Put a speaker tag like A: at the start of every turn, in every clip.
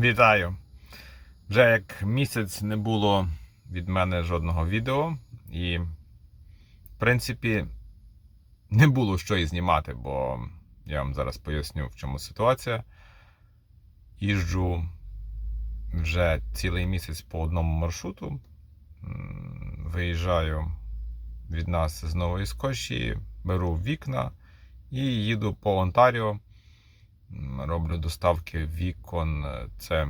A: Вітаю! Вже як місяць не було від мене жодного відео, і, в принципі, не було що і знімати, бо я вам зараз поясню, в чому ситуація. Їжджу вже цілий місяць по одному маршруту. Виїжджаю від нас з Нової Скошії, беру вікна і їду по Онтаріо. Роблю доставки вікон. Це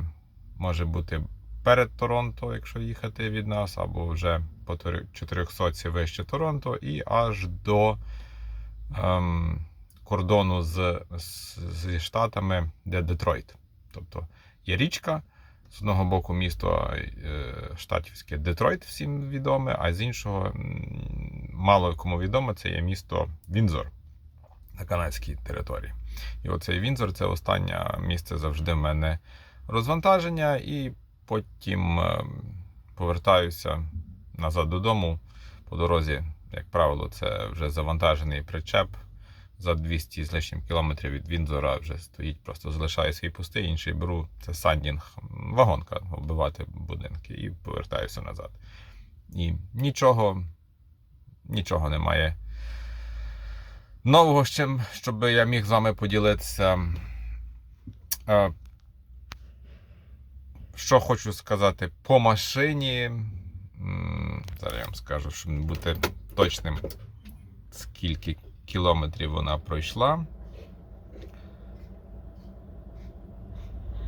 A: може бути перед Торонто, якщо їхати від нас, або вже по 400 вище Торонто, і аж до ем, кордону з, з, зі Штатами, де Детройт. Тобто є річка. З одного боку місто е, штатівське Детройт, всім відоме, а з іншого мало кому відомо, це є місто Вінзор на канадській території. І оцей Вінзор це останнє місце завжди в мене розвантаження, і потім е, повертаюся назад додому. По дорозі, як правило, це вже завантажений причеп. За 200 з лишнім кілометрів від Вінзора вже стоїть, просто залишає свій пустий, інший беру. Це сандінг, вагонка, оббивати будинки і повертаюся назад. І нічого, нічого немає нового з чим, щоб я міг з вами поділитися. Що хочу сказати по машині. Зараз я вам скажу, щоб бути точним, скільки кілометрів вона пройшла.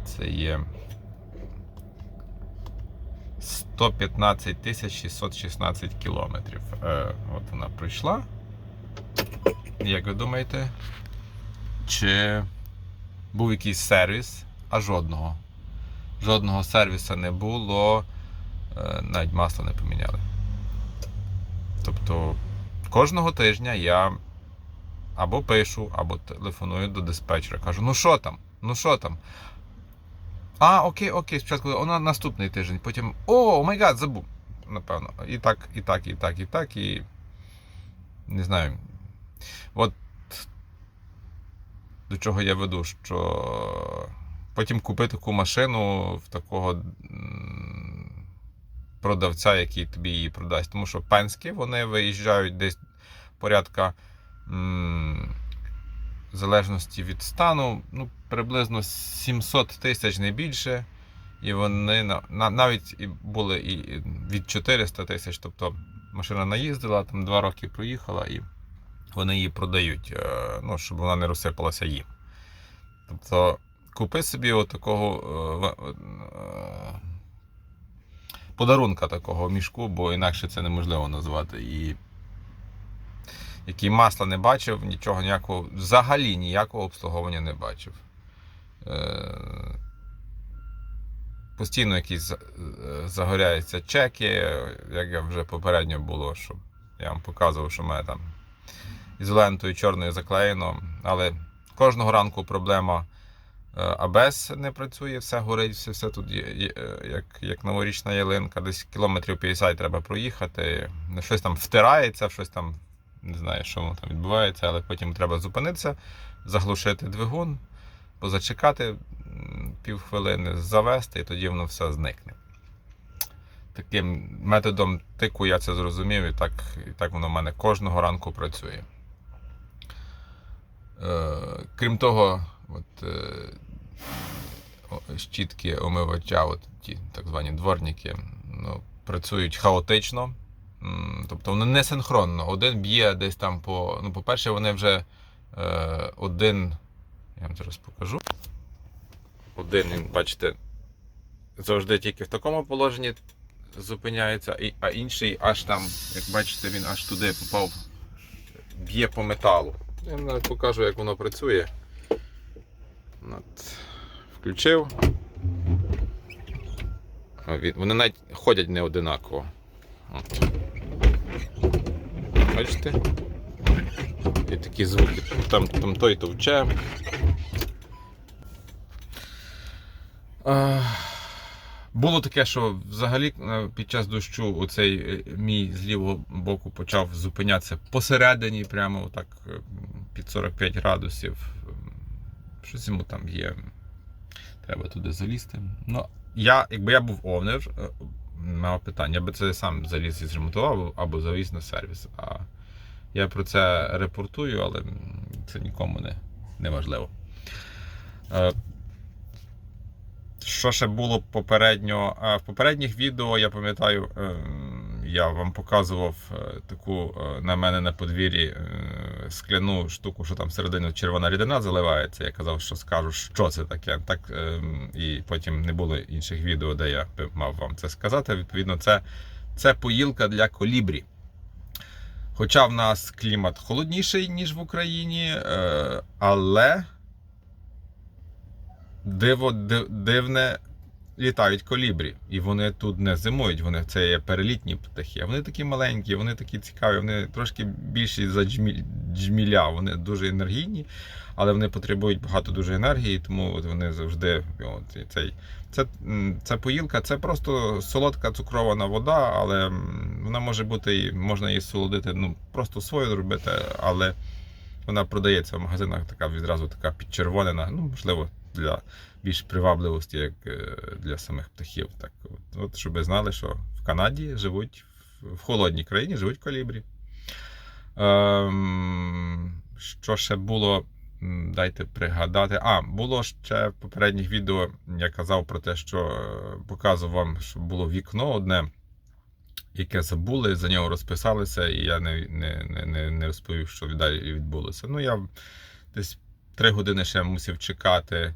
A: Це є 115 616 кілометрів. Е, От вона пройшла. Як ви думаєте? Чи був якийсь сервіс? А жодного. Жодного сервісу не було, е, навіть масло не поміняли. Тобто кожного тижня я або пишу, або телефоную до диспетчера. Кажу, ну що там? Ну що там? А, окей, окей, спочатку вона наступний тиждень, потім. О, май гад, забув. Напевно. І так, і так, і так, і так, і. Не знаю. От до чого я веду, що потім купити таку машину в такого продавця, який тобі її продасть. Тому що пенські вони виїжджають десь порядка в залежності від стану, ну, приблизно 700 тисяч не більше. І вони на, на, навіть були і від 400 тисяч. Тобто машина наїздила, там два роки проїхала і вони її продають, е, ну, щоб вона не розсипалася їм. Тобто, купи собі отакого е, е, подарунка такого мішку, бо інакше це неможливо назвати. І який масла не бачив, нічого ніякого, взагалі ніякого обслуговування не бачив. Постійно якісь загоряються чеки, як я вже попередньо було, щоб я вам показував, що в мене там ізолентою чорною заклеєно. Але кожного ранку проблема е, АБС не працює, все горить, все, все тут е, як, як новорічна ялинка, десь кілометрів 50 треба проїхати. Щось там втирається, щось там не знаю, що воно там відбувається, але потім треба зупинитися, заглушити двигун, позачекати півхвилини, завести, і тоді воно все зникне. Таким методом тику я це зрозумів, і так, і так воно в мене кожного ранку працює. Е, крім того, от, е, щітки омивача, от ті так звані дворники, ну, працюють хаотично. Тобто вони не синхронно. Один б'є десь там по. Ну, по-перше, вони вже е, один. Я вам зараз покажу. Один, бачите, завжди тільки в такому положенні зупиняється, а інший аж там, як бачите, він аж туди попав, б'є по металу. Я навіть покажу, як воно працює. От. Включив. Вони навіть ходять не одинаково. От. Бачите? І такі звуки. Там, там той товче. Було таке, що взагалі е, під час дощу оцей е, мій з лівого боку почав зупинятися посередині, прямо так е, під 45 градусів. Щось йому там є. Треба туди залізти. Ну, я, якби я був овнер, е, мав питання, я би це сам заліз і зремонтував або завіз на сервіс. А я про це репортую, але це нікому не, не важливо. Е, Що ще було попередньо? Е, В попередніх відео я пам'ятаю, е, я вам показував таку на мене на подвір'ї скляну штуку, що там всередину червона рідина заливається. Я казав, що скажу, що це таке. Так е, і потім не було інших відео, де я мав вам це сказати. Відповідно, це, це поїлка для колібрі. Хоча в нас клімат холодніший, ніж в Україні, е, але диво ди- дивне літають колібрі. І вони тут не зимують, вони це є перелітні птахи. Вони такі маленькі, вони такі цікаві, вони трошки більші за джміля, вони дуже енергійні, але вони потребують багато дуже енергії, тому от вони завжди. От, цей, це, це поїлка, це просто солодка цукрована вода, але вона може бути, і можна її солодити, ну просто свою робити, але вона продається в магазинах така відразу така підчервонена. Ну, можливо, для більш привабливості, як е, для самих птахів. Так, от, от щоб ви знали, що в Канаді живуть в- холодній країні живуть колібрі. Ем, що ще було? Дайте пригадати. А, було ще в попередніх відео. Я казав про те, що е, показував вам, що було вікно одне, яке забули, за нього розписалися, і я не, не, не, не, розповів, що далі відбулося. Ну, я десь три години ще мусив чекати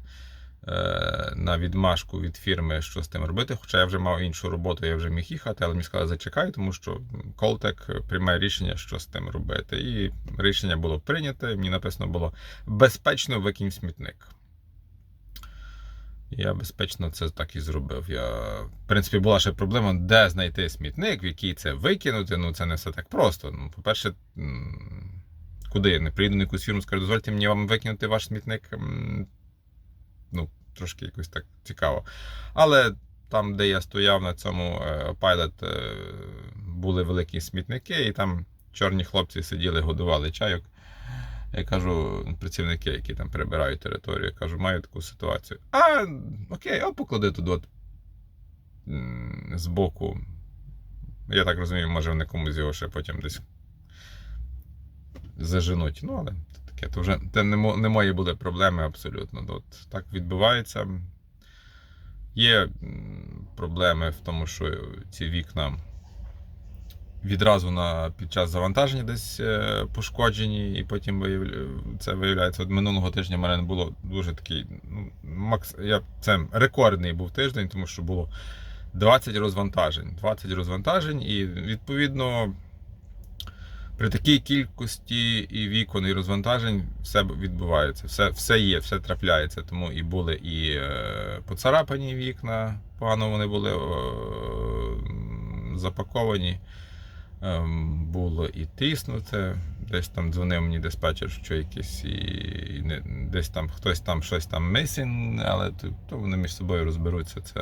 A: на відмашку від фірми, що з тим робити. Хоча я вже мав іншу роботу, я вже міг їхати, але мені сказали, зачекай, тому що Колтек приймає рішення, що з тим робити. І рішення було прийнято. Мені написано було безпечно викинь смітник. Я безпечно це так і зробив. Я, в принципі, була ще проблема, де знайти смітник, в який це викинути. Ну, це не все так просто. Ну, по-перше, куди я не прийду на якусь фірму, скажу, дозвольте мені вам викинути ваш смітник. Ну, трошки якось так цікаво. Але там, де я стояв на цьому е, пайлет, е, були великі смітники, і там чорні хлопці сиділи, годували чайок. Я кажу, працівники, які там прибирають територію, я кажу, маю таку ситуацію. А, окей, а поклади тут от збоку. Я так розумію, може вони комусь його ще потім десь заженуть. Ну, але таке, то вже це не, не мої були проблеми абсолютно. От так відбувається. Є проблеми в тому, що ці вікна відразу на, під час завантаження десь е, пошкоджені, і потім виявля... це виявляється. От минулого тижня в мене було дуже такий. Ну, макс... я... Це рекордний був тиждень, тому що було 20 розвантажень. 20 розвантажень, і відповідно. При такій кількості і вікон, і розвантажень все відбувається, все все є, все трапляється. Тому і були і е, поцарапані вікна, погано вони були запаковані. Ем, було і тиснуте. Десь там дзвонив мені диспетчер, що якийсь і, не, десь там хтось там щось там missing, але то, то вони між собою розберуться. Це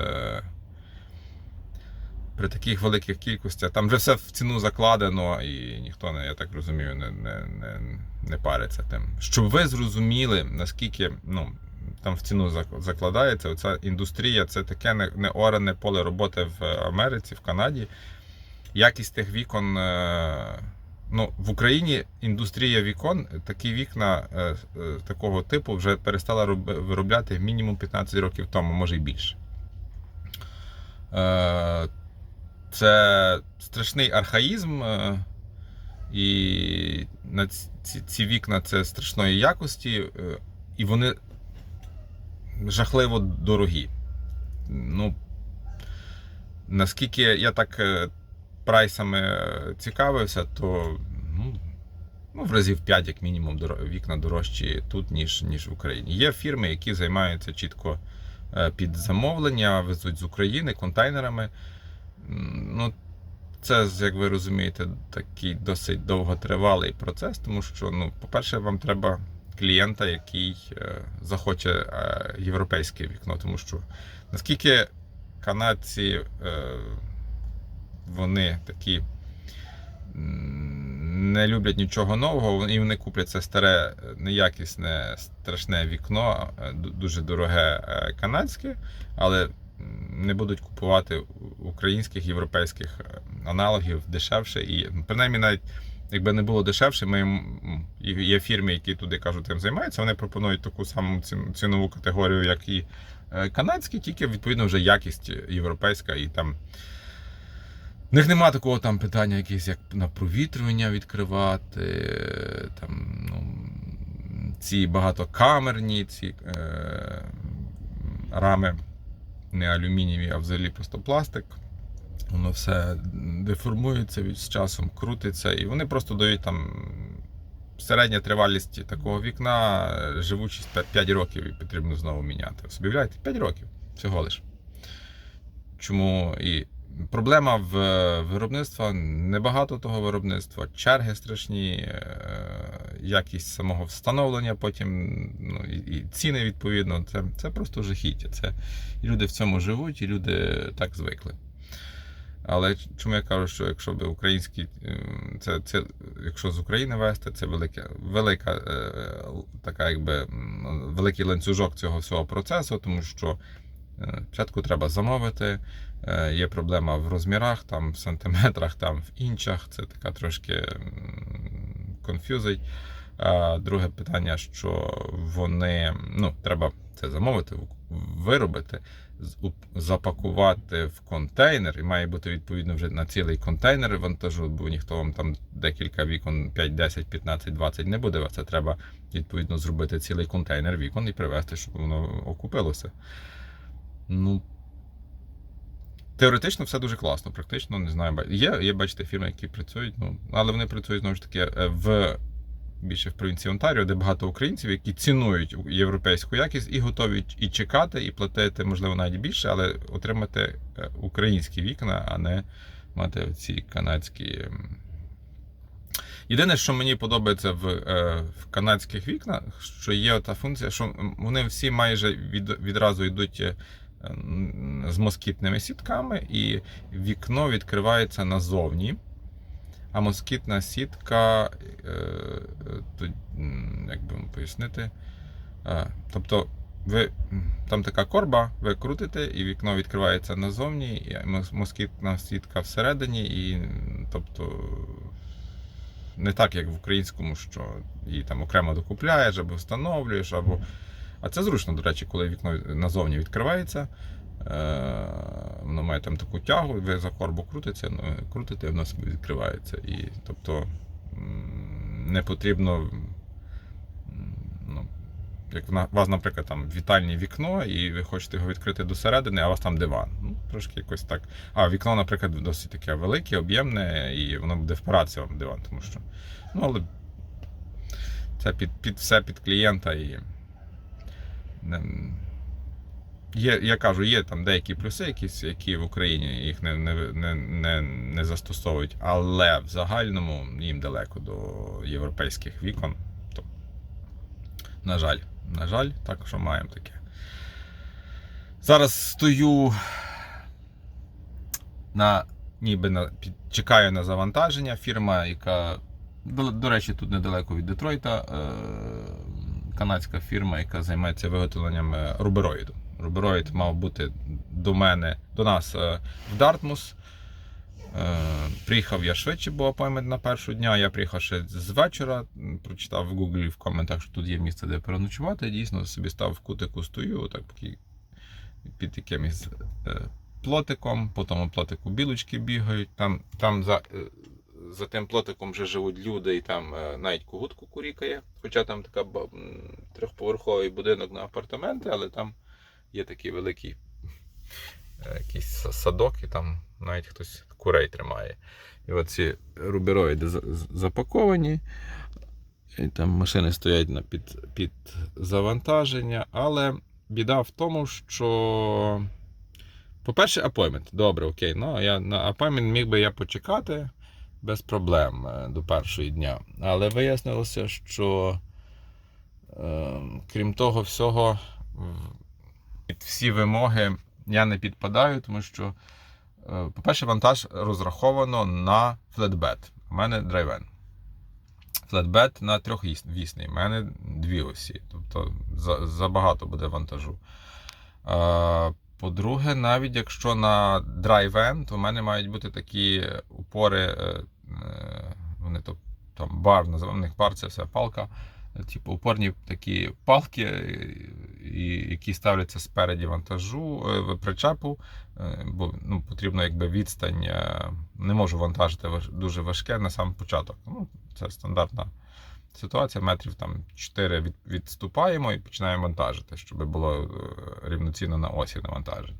A: при таких великих кількостях. Там вже все в ціну закладено, і ніхто не, я так розумію, не, не, не, не париться тим. Щоб ви зрозуміли, наскільки ну, там в ціну закладається, оця індустрія це таке не, не оране поле роботи в Америці, в Канаді. Якість тих вікон. е, Ну, в Україні індустрія вікон, такі вікна е, е, такого типу вже перестала роб- виробляти мінімум 15 років тому, може й більше. Е, це страшний архаїзм, е, і на ці, ці- вікна це страшної якості, е, і вони жахливо дорогі. Ну, наскільки я так е, прайсами цікавився, то ну, ну, в разів 5, як мінімум, вікна дорожчі тут, ніж, ніж в Україні. Є фірми, які займаються чітко під замовлення, везуть з України контейнерами. Ну, це, як ви розумієте, такий досить довготривалий процес, тому що, ну, по-перше, вам треба клієнта, який е, захоче е, європейське вікно, тому що наскільки канадці е, вони такі не люблять нічого нового, і вони куплять це старе, неякісне, страшне вікно, дуже дороге канадське, але не будуть купувати українських, європейських е, аналогів дешевше. І принаймні навіть якби не було дешевше, ми є- фірми, які туди кажуть, тим займаються. Вони пропонують таку саму цінову категорію, як і е, канадські, тільки відповідно вже якість європейська і там. В них нема такого там питання, якісь як на провітрювання відкривати, е, там, ну, ці багатокамерні ці е, рами не алюмінієві, а взагалі просто пластик. Воно все деформується від- з часом, крутиться, і вони просто дають там середня тривалість такого вікна, живучість 5 років і потрібно знову міняти. Собі 5 років всього лиш. Чому і проблема в е, виробництва небагато того виробництва, черги страшні, е, якість самого встановлення, потім ну, і, ціни відповідно. Це, це просто жахіття. Це і люди в цьому живуть, і люди так звикли. Але чому я кажу, що якщо б український, е, це, це якщо з України вести, це велика, велика така, якби великий ланцюжок цього всього процесу, тому що е, спочатку треба замовити. е, Є проблема в розмірах, там в сантиметрах, там в інчах. Це така трошки конфюзить. Друге питання, що вони ну, треба це замовити, виробити, запакувати в контейнер, і має бути відповідно вже на цілий контейнер вантажу, бо ніхто вам там декілька вікон, 5, 10, 15, 20 не буде. Це треба відповідно зробити цілий контейнер вікон і привезти, щоб воно окупилося. Ну, Теоретично все дуже класно, практично не знаю. Є, є бачите, фірми, які працюють, ну, але вони працюють знову ж таки е, в більше в провінції Онтаріо, де багато українців, які цінують європейську якість і готові і чекати, і платити, можливо, навіть більше, але отримати е, українські вікна, а не мати ці канадські. Єдине, що мені подобається в, е, в канадських вікнах, що є та функція, що вони всі майже від, відразу йдуть з москітними сітками, і вікно відкривається назовні. А москітна сітка, е, як би пояснити, е, тобто ви, там така корба, ви крутите, і вікно відкривається назовні, і москітна сітка всередині, і тобто не так, як в українському, що її там окремо докупляєш або встановлюєш, або. А це зручно, до речі, коли вікно назовні відкривається. Е, Воно має там таку тягу, ви за корбу крутите, ну, крутите, воно собі відкривається. І, тобто не потрібно. Ну, як у вас, наприклад, там вітальне вікно, і ви хочете його відкрити досередини, а у вас там диван. Ну, трошки якось так. А вікно, наприклад, досить таке велике, об'ємне, і воно буде впиратися вам диван, тому що. Ну, але це під, під все під клієнта і. Є, я кажу, є там деякі плюси, якісь, які в Україні їх не, не, не, не, застосовують, але в загальному їм далеко до європейських вікон. То, на жаль, на жаль, так що маємо таке. Зараз стою на ніби на чекаю на завантаження. Фірма, яка, до, до речі, тут недалеко від Детройта. Е, канадська фірма, яка займається виготовленням е, рубероїду. Рубероїд мав бути до мене, до нас е, в Дартмус. Е, Приїхав я швидше, бо апоймент на першого дня. Я приїхав ще з вечора, прочитав в Гуглі в коментах, що тут є місце, де переночувати. Дійсно, собі став в кутику стою, так під якимось плотиком, по тому плотику білочки бігають. Там, там за, за тим плотиком вже живуть люди, і там е, навіть когут кукурікає. Хоча там така трьохповерховий будинок на апартаменти, але там є такий великий е, якийсь садок, і там навіть хтось курей тримає. І оці рубероїди запаковані. І там машини стоять під, під завантаження, але біда в тому, що. По-перше, апоймент. Добре, окей. Ну, я на апоймент міг би я почекати без проблем е, до першого дня. Але вияснилося, що е, крім того всього, під всі вимоги я не підпадаю, тому що, е, по-перше, вантаж розраховано на флетбет. У мене драйвен. флетбет на трьохвісний. У мене дві осі. Тобто забагато буде вантажу. По-друге, навіть якщо на драйвен, то в мене мають бути такі упори, вони то там бар, називаємо них бар, це все палка. е, Типу упорні такі палки, е, які ставляться спереді вантажу, е, причепу, е, бо ну, потрібно якби відстань. е, Не можу вантажити дуже важке на сам початок. Ну, це стандартна ситуація. Метрів там 4 від, відступаємо і починаємо вантажити, щоб було е, рівноцінно на осі навантаження.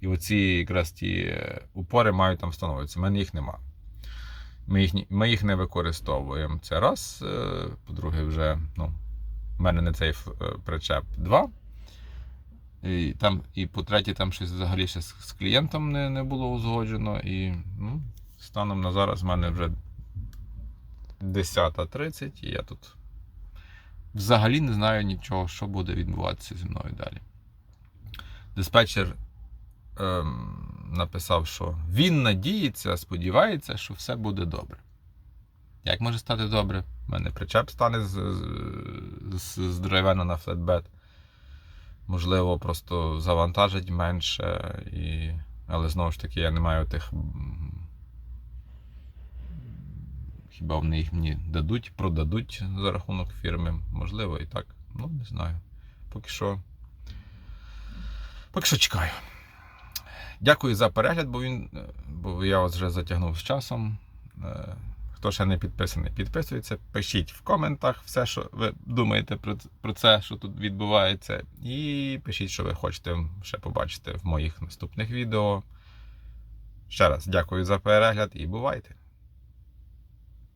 A: І оці якраз ті е, упори мають там встановлюватися. У мене їх нема. Ми їх, ми їх не використовуємо. Це раз. Е, По-друге, вже ну, в мене не цей е, причеп два. І, там, і по-третє, там щось взагалі ще з, з клієнтом не, не було узгоджено. І ну, станом на зараз в мене вже 10.30, і я тут взагалі не знаю нічого, що буде відбуватися зі мною далі. Диспетчер ем, написав, що він надіється, сподівається, що все буде добре. Як може стати добре? У мене причеп стане з, з, з, драйвена на флетбет. Можливо, просто завантажить менше, і... але знову ж таки я не маю тих. Хіба вони їх мені дадуть, продадуть за рахунок фірми? Можливо, і так. Ну, не знаю. Поки що. Поки що чекаю. Дякую за перегляд, бо він. е, Бо я вас вже затягнув з часом. Е, Хто ще не підписаний, підписується. Пишіть в коментах все, що ви думаєте про, про це, що тут відбувається. І пишіть, що ви хочете ще побачити в моїх наступних відео. Ще раз дякую за перегляд і бувайте!